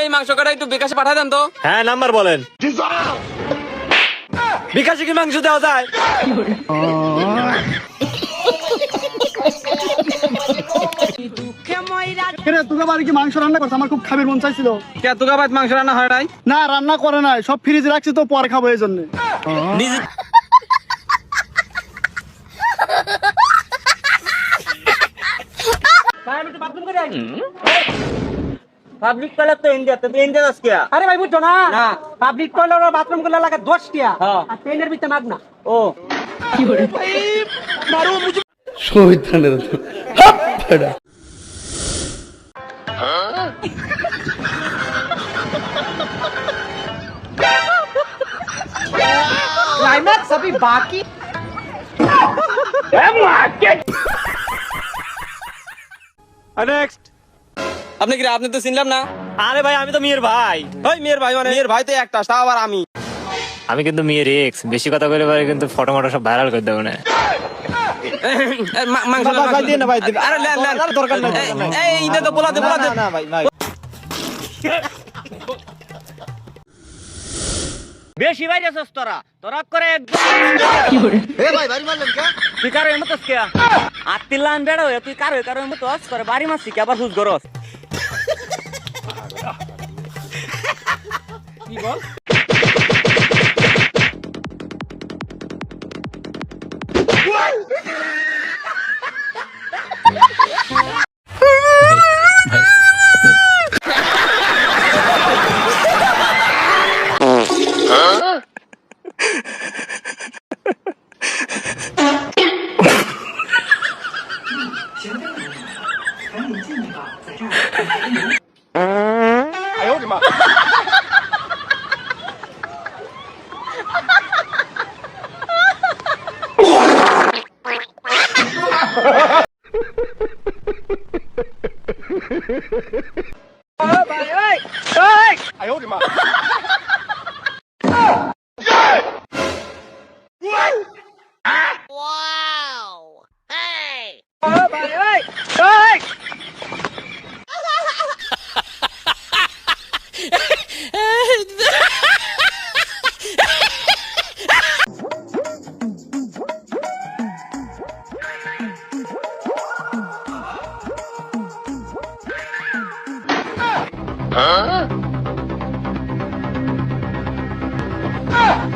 এই মাংস কটা একটু বিকাশে পাঠায় দেন তো। হ্যাঁ নাম্বার বলেন। বিকাশে কি মাংস দেওয়া যায়? তোকে মাংস রান্না করছে? আমার খুব খাবির মন চাইছিল। কে মাংস রান্না হয় নাই? না রান্না করে নাই। সব ফ্রিজে রাখছি তো পরে খাব এই জন্য। পাবলিক টয়লেট তো ইন্ডিয়াতে তুই ইন্ডিয়া যাস কিয়া আরে ভাই বুঝছো না না। পাবলিক টয়লেট বাথরুম গুলো লাগে দশ টিয়া হ্যাঁ। আর ট্রেনের ভিতরে মাগ না ও क्लाइमैक्स अभी बाकी নেক্সট আপনি কি আপনি তো চিনলাম না? আরে ভাই আমি তো মেয়ের ভাই। ওই মেয়ের ভাই মানে? মেয়ের ভাই তো একটা তাও আবার আমি। আমি কিন্তু মেয়ের এক্স বেশি কথা বলে পারে কিন্তু ফটো মটো সব ভাইরাল করে দেবো না। মাংস বেশি বাইরে আছিস তোরা। তোরা করে একদম এ ভাই বাড়ি মারলেন কে? তুই কারও এমন তো কে? আত্তিলান বেড়া হয়ে তুই কারও কারও এমন তো করে বাড়ি মারছি কে? আবার হুজ গরস 哎呦，我的妈。哎呦我的妈！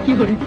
이거를.